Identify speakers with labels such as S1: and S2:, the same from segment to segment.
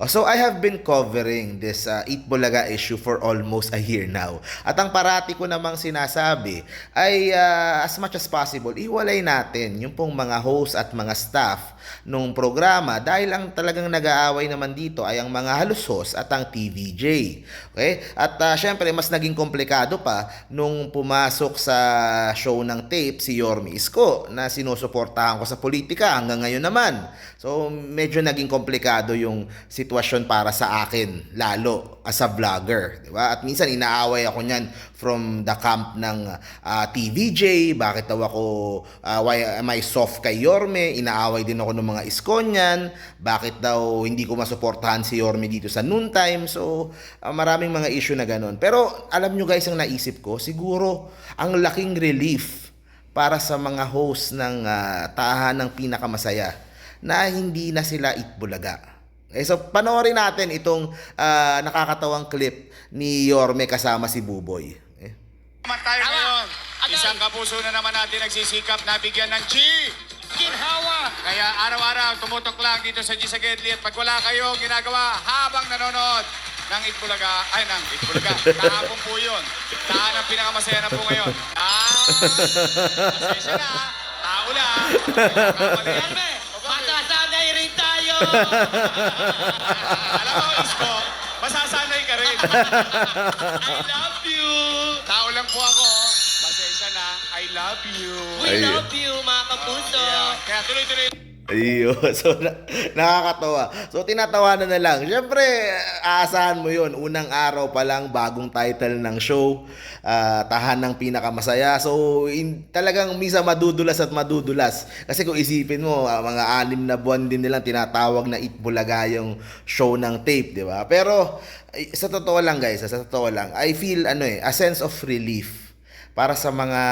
S1: Oh, so I have been covering this uh, Eat Bulaga issue for almost a year now. At ang parati ko namang sinasabi ay uh, as much as possible, iwalay natin yung pong mga host at mga staff nung programa dahil ang talagang nag-aaway naman dito ay ang mga halos host at ang TVJ. Okay? At uh, syempre mas naging komplikado pa nung pumasok sa show ng tape si Yormi Isko na sinusuportahan ko sa politika hanggang ngayon naman. So medyo naging komplikado yung sitwasyon para sa akin lalo as a vlogger, di ba? At minsan inaaway ako niyan from the camp ng ah, TVJ, bakit daw ako ah, why am I soft kay Yorme? Inaaway din ako ng mga Iskonian, bakit daw hindi ko masuportahan si Yorme dito sa noontime? So ah, maraming mga issue na ganun. Pero alam nyo guys ang naisip ko, siguro ang laking relief para sa mga host ng ah, tahanang pinakamasaya na hindi na sila itbulaga. Okay, so panoorin natin itong ah, nakakatawang clip ni Yorme kasama si Buboy. Eh.
S2: tayo ngayon. Isang kapuso na naman natin nagsisikap na bigyan ng G.
S3: Ginhawa!
S2: Kaya araw-araw tumutok lang dito sa G sa Gedli at pag wala kayo ginagawa habang nanonood ng Itbulaga, ay ng Itbulaga, kahapon po yun. Saan ang pinakamasaya na po ngayon? Ah, pasensya na. ah. Tao lang. Kamali. Alam mo, Isko, masasanay ka rin.
S3: I love you!
S2: Tao lang po ako. Pasensya na. I love you.
S3: We
S1: Ayun.
S3: love you, mga kapuso!
S2: Kaya tuloy-tuloy
S1: Ayun. So, na- nakakatawa. So, tinatawanan na lang. Siyempre, aasahan mo yon Unang araw pa lang, bagong title ng show. ah, tahan ng pinakamasaya. So, in, talagang misa madudulas at madudulas. Kasi kung isipin mo, ah, mga anim na buwan din nilang tinatawag na Itbulaga yung show ng tape, di ba? Pero, sa totoo lang guys, sa totoo lang, I feel ano eh, a sense of relief para sa mga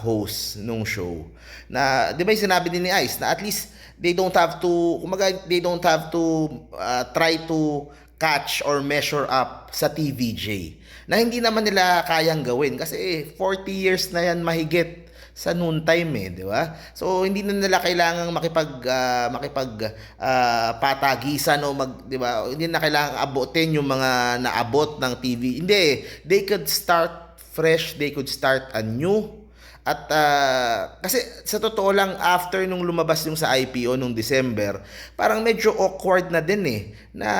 S1: hosts nung show. Na, di ba yung sinabi din ni Ice, na at least they don't have to, kumaga, they don't have to uh, try to catch or measure up sa TVJ. Na hindi naman nila kayang gawin kasi 40 years na yan mahigit sa noontime eh, di ba? So hindi na nila kailangang makipag ah, makipag ah, patagisan o mag, di ba? Hindi na kailangang abutin yung mga naabot ng TV. Hindi, they could start fresh, they could start anew. At ah, kasi sa totoo lang after nung lumabas yung sa IPO nung December, parang medyo awkward na din eh na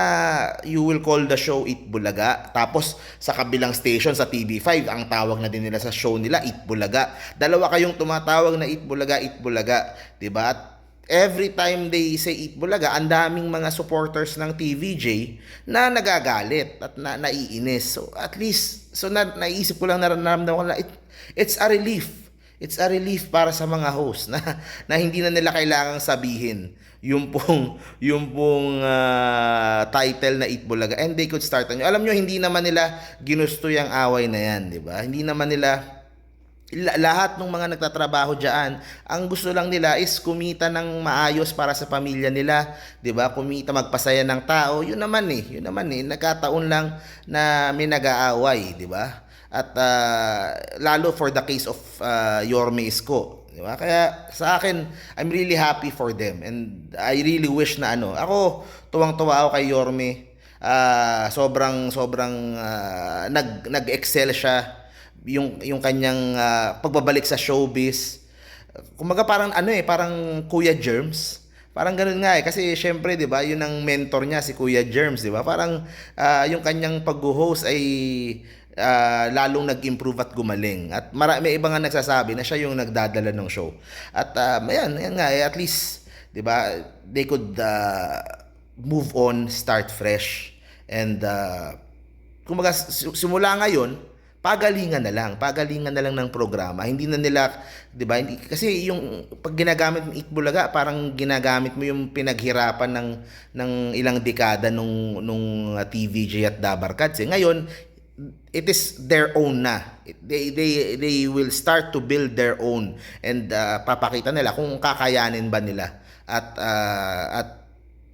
S1: you will call the show It Bulaga. Tapos sa kabilang station sa TV5, ang tawag na din nila sa show nila It Bulaga. Dalawa kayong tumatawag na It Bulaga, It Bulaga, 'di ba? At every time they say Eat Bulaga, ang daming mga supporters ng TVJ na nagagalit at na naiinis. So at least, so na, naisip ko lang, nararamdaman ko na it, it's a relief. It's a relief para sa mga host na, na hindi na nila kailangang sabihin yung pong yung pong ah, title na Eat Bulaga and they could start on Alam nyo, hindi naman nila ginusto yung away na yan, di ba? Hindi naman nila La- lahat ng mga nagtatrabaho diyan, ang gusto lang nila is kumita ng maayos para sa pamilya nila, 'di ba? Kumita magpasaya ng tao. 'Yun naman eh, 'yun naman eh. Nagkataon lang na may nag-aaway, 'di ba? At ah, lalo for the case of uh, Yorme Isko, 'di ba? Kaya sa akin, I'm really happy for them and I really wish na ano, ako tuwang-tuwa ako kay Yorme. Ah, sobrang sobrang ah, nag nag-excel siya yung yung kanyang ah, pagbabalik sa showbiz. Kumaga parang ano eh, parang Kuya Germs. Parang ganun nga eh kasi syempre 'di ba, yun ang mentor niya si Kuya Germs, 'di ba? Parang ah, yung kanyang pag-host ay ah, lalong nag-improve at gumaling. At marami iba nga nagsasabi na siya yung nagdadala ng show. At uh, ayan, ayan nga eh, at least 'di ba, they could ah, move on, start fresh. And uh, kumbaga simula ngayon, pagalingan na lang, pagalingan na lang ng programa. Hindi na nila, 'di ba? Kasi yung pag ginagamit mo Itbulaga, parang ginagamit mo yung pinaghirapan ng ng ilang dekada nung nung uh, TVJ at Dabarkads. Eh. Ngayon, it is their own na. They they they will start to build their own and uh, papakita nila kung kakayanin ba nila at uh, at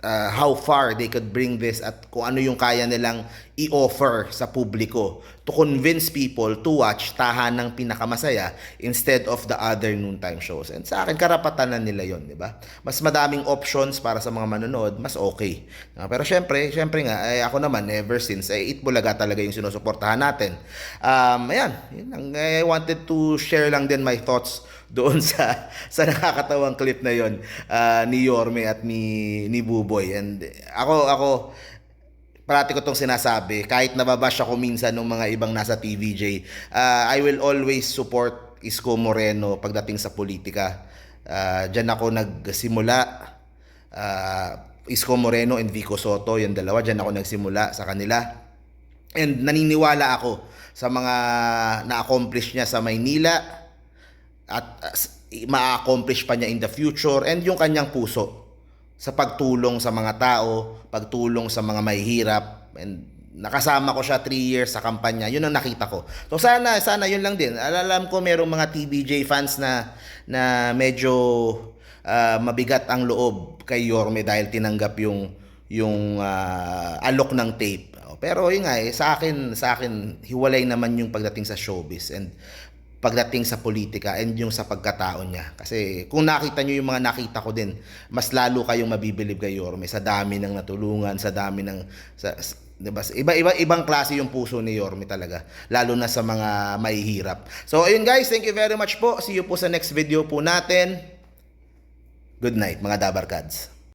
S1: uh, how far they could bring this at kung ano yung kaya nilang i-offer sa publiko to convince people to watch tahanang pinakamasaya instead of the other noontime shows. And sa akin, karapatan na nila yon di ba? Mas madaming options para sa mga manonood, mas okay. Ah, pero syempre, syempre nga, eh, ako naman, ever since, eh, Itbulaga talaga yung sinusuportahan natin. Um, ayan, yun lang. I wanted to share lang din my thoughts doon sa sa nakakatawang clip na yon ah, ni Yorme at ni ni Buboy and ako ako parati ko tong sinasabi kahit nababash ako minsan ng mga ibang nasa TVJ ah, I will always support Isko Moreno pagdating sa politika. Ah, diyan ako nagsimula. Ah, Isko Moreno and Vico Soto yung dalawa diyan ako nagsimula sa kanila. And naniniwala ako sa mga na-accomplish niya sa Maynila at uh, ma-accomplish pa niya in the future and yung kanyang puso sa pagtulong sa mga tao, pagtulong sa mga mahihirap and nakasama ko siya 3 years sa kampanya. Yun ang nakita ko. So sana sana yun lang din. Alam ko merong mga TBJ fans na na medyo ah, mabigat ang loob kay Yorme dahil tinanggap yung yung ah, alok ng tape. Pero yun nga eh, sa akin sa akin hiwalay naman yung pagdating sa showbiz and pagdating sa politika and yung sa pagkatao niya. Kasi kung nakita nyo yung mga nakita ko din, mas lalo kayong mabibilib kay Yorme sa dami ng natulungan, sa dami ng... Sa, s- diba? Iba, iba, ibang klase yung puso ni Yorme talaga. Lalo na sa mga mahihirap. So, ayun guys, thank you very much po. See you po sa next video po natin. Good night, mga Dabarkads.